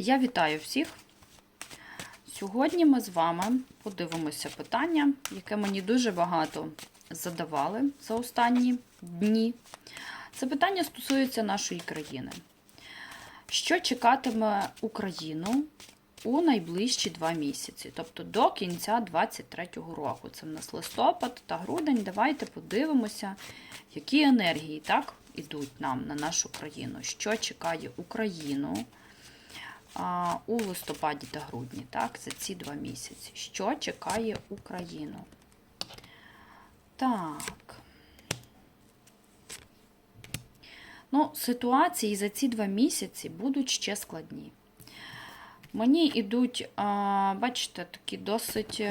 Я вітаю всіх. Сьогодні ми з вами подивимося питання, яке мені дуже багато задавали за останні дні. Це питання стосується нашої країни. Що чекатиме Україну у найближчі два місяці, тобто до кінця 2023 року? Це в нас листопад та грудень. Давайте подивимося, які енергії так ідуть нам на нашу країну. Що чекає Україну? У листопаді та грудні, так, за ці два місяці. Що чекає Україну? Так. Ну, ситуації за ці два місяці будуть ще складні. Мені йдуть, бачите, такі досить.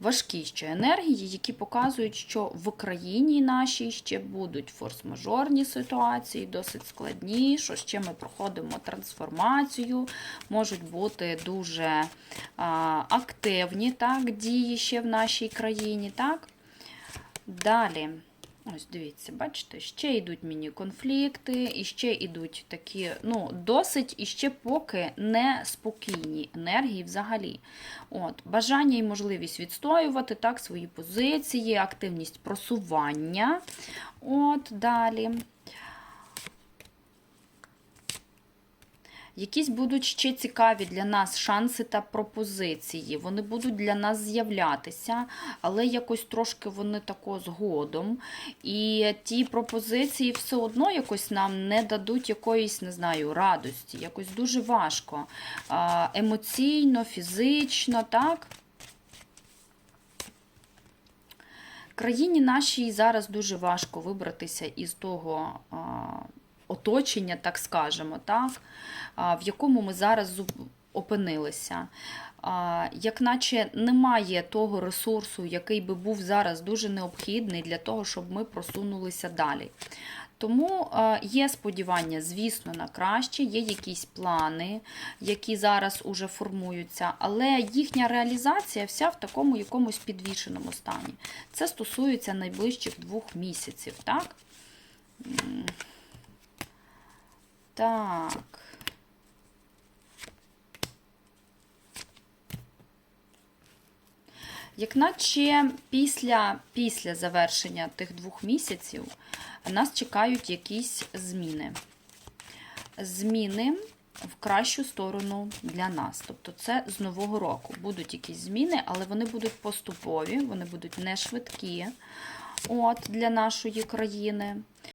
Важкі ще енергії, які показують, що в Україні нашій ще будуть форс-мажорні ситуації, досить складні, що ще ми проходимо трансформацію, можуть бути дуже а, активні так, дії ще в нашій країні. так. Далі. Ось дивіться, бачите, ще йдуть міні-конфлікти, і ще йдуть такі, ну, досить і ще поки не спокійні енергії взагалі. От, Бажання і можливість відстоювати так, свої позиції, активність просування. От, далі. Якісь будуть ще цікаві для нас шанси та пропозиції. Вони будуть для нас з'являтися, але якось трошки вони тако згодом. І ті пропозиції все одно якось нам не дадуть якоїсь, не знаю, радості. Якось дуже важко. Емоційно, фізично, так? Країні нашій зараз дуже важко вибратися із того. Оточення, так скажемо, так, в якому ми зараз опинилися. Як наче немає того ресурсу, який би був зараз дуже необхідний для того, щоб ми просунулися далі. Тому є сподівання, звісно, на краще, є якісь плани, які зараз уже формуються, але їхня реалізація вся в такому якомусь підвішеному стані. Це стосується найближчих двох місяців. так? Так. Як наче після, після завершення тих двох місяців нас чекають якісь зміни. Зміни в кращу сторону для нас. Тобто це з нового року. Будуть якісь зміни, але вони будуть поступові, вони будуть не швидкі от, для нашої країни.